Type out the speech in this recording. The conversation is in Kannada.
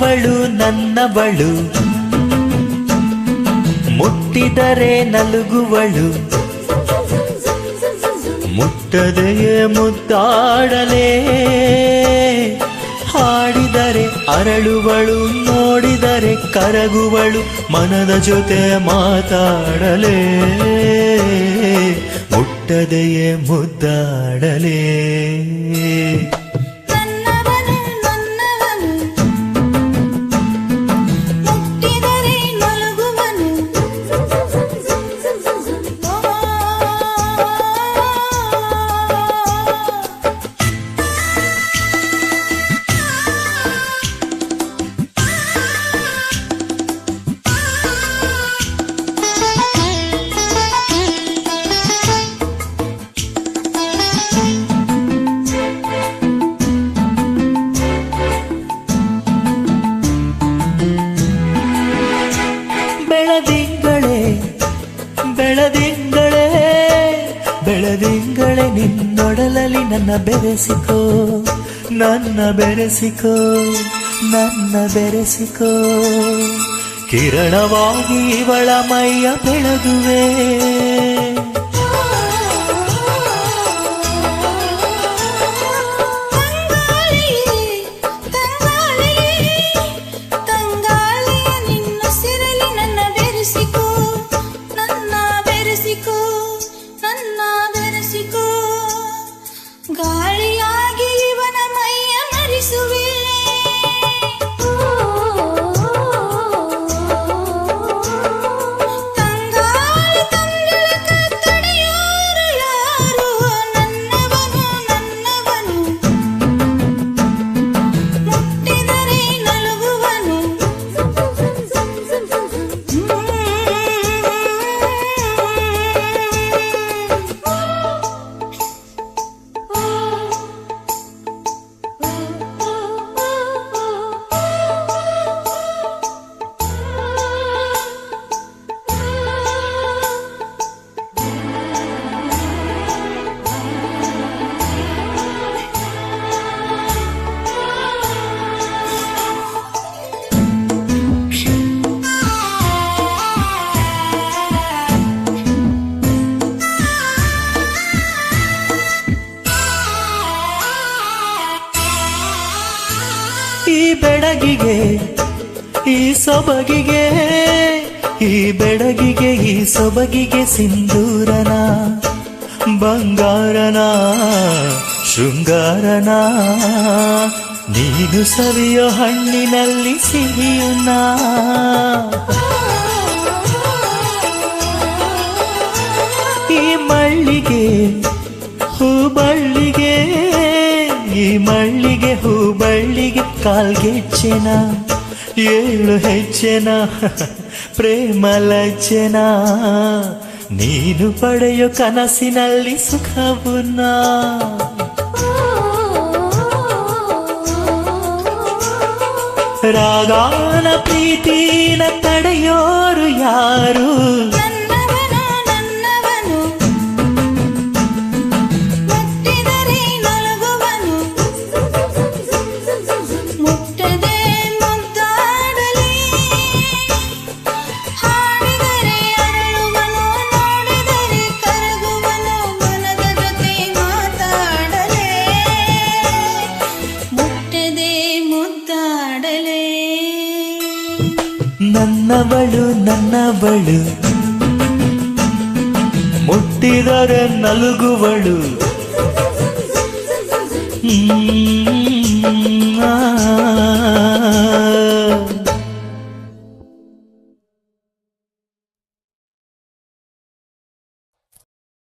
ನನ್ನವಳು ನನ್ನವಳು. ಮುಟ್ಟಿದರೆ ನಲುಗುವಳು. ಮುಟ್ಟದೆಯೇ ಮುದ್ದಾಡಲೇ. ಹಾಡಿದರೆ ಅರಳುವಳು, ನೋಡಿದರೆ ಕರಗುವಳು. ಮನದ ಜೊತೆ ಮಾತಾಡಲೇ. ಮುಟ್ಟದೆಯೇ ಮುದ್ದಾಡಲೇ. ಬೆಳದಿಂಗಳೇ ಬೆಳದಿಂಗಳೇ ನಿನ್ನೊಡಲಲ್ಲಿ ನನ್ನ ಬೆರೆಸಿಕೋ ನನ್ನ ಬೆರೆಸಿಕೋ ನನ್ನ ಬೆರೆಸಿಕೋ. ಕಿರಣವಾಗಿ ಇವಳ ಮೈಯ ಈ ಬೆಡಗಿಗೆ, ಈ ಸೊಬಗಿಗೆ, ಈ ಬೆಡಗಿಗೆ, ಈ ಸೊಬಗಿಗೆ ಸಿಂಧೂರನ, ಬಂಗಾರನ, ಶೃಂಗಾರನ. ನೀನು ಸವಿಯೋ ಹಣ್ಣಿನಲ್ಲಿ ಸಿಹಿಯುನ ಈ ಮಳ್ಳಿಗೆ ಹೂಬಳ್ಳಿ ಮಳ್ಳಿಗೆ ಹೂಬಳ್ಳಿಗೆ ಕಾಲ್ಗೆಚ್ಚೆನ ಏಳು ಹೆಜ್ಜೆನ ಪ್ರೇಮ ಲಜ್ಜೆನ ನೀನು ಪಡೆಯೋ ಕನಸಿನಲ್ಲಿ ಸುಖವುನ್ನ ರಾಗಾನ ಪ್ರೀತಿನ ತಡೆಯೋರು ಯಾರು ನನ್ನವಳು ನನ್ನವಳು. ಮುಟ್ಟಿದರೆ ನಲುಗುವಳು. ಹ್ಮ್.